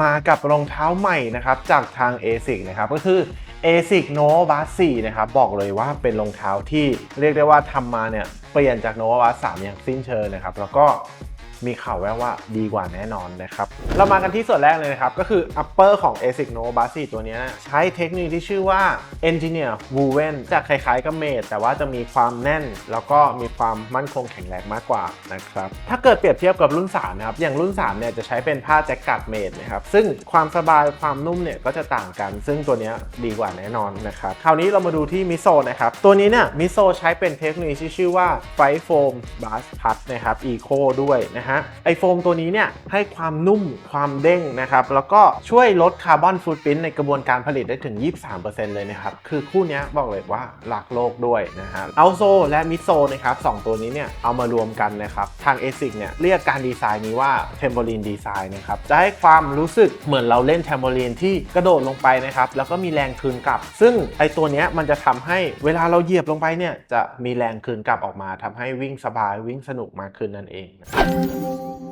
มากับรองเท้าใหม่นะครับจากทาง ASIC นะครับก็คือ ASIC Nova s 4นะครับบอกเลยว่าเป็นรองเท้าที่เรียกได้ว่าทำมาเนี่ยเปลี่ยนจาก Nova s 3อย่างสิ้นเชิงนะครับแล้วก็ มีข่าวแววว่าดีกว่าแน่นอนนะครับ เรามากันที่ส่วนแรกเลยนะครับ ก็คือ upper ของ ASIC Nova Bus 4ตัวนี้ใช้เทคโนโลยีที่ชื่อว่า Engineer Woven จะคล้ายๆกับเมดแต่ว่าจะมีความแน่น แล้วก็มีความมั่นคงแข็งแรงมากกว่านะครับถ้าเกิดเปรียบเทียบกับรุ่น3นะครับอย่างรุ่น3เนี่ยจะใช้เป็นผ้าแจ็คกัดเมดนะครับซึ่งความสบายความนุ่มเนี่ยก็จะต่างกัน ซึ่งตัวนี้ดีกว่าแน่นอนนะครับคราวนี้เรามาดูที่มิโซนะครับตัวนี้เนี่ยมิโซใช้เป็นเทคโนโลยีที่ชื่อว่าไฟโฟมบาสพัดนะครับ Eco ด้วยนะฮะไอโฟมตัวนี้เนี่ยให้ความนุ่มความเด้งนะครับ แล้วก็ช่วยลดคาร์บอนฟุตพิ้นในกระบวนการผลิตได้ถึง 23%เลยนะครับ คือคู่นี้บอกเลยว่ารักโลกด้วยนะฮะเอาโซและมิโซนะครับสองตัวนี้เนี่ยเอามารวมกันนะครับ ทาง ASIC เนี่ยเรียกการดีไซน์นี้ว่าเทมโ o ลีนดีไซน์นะครับจะให้ความรู้สึกเหมือนเราเล่นเทมโ o ลีนที่กระโดดลงไปนะครับแล้วก็มีแรงคืนกลับ ซึ่งไอตัวนี้มันจะทำให้เวลาเราเหยียบลงไปเนี่ยจะมีแรงคืนกลับออกมาทำให้วิ่งสบายวิ่งสนุกมากขึ้นนั่นเองนะ Thank you.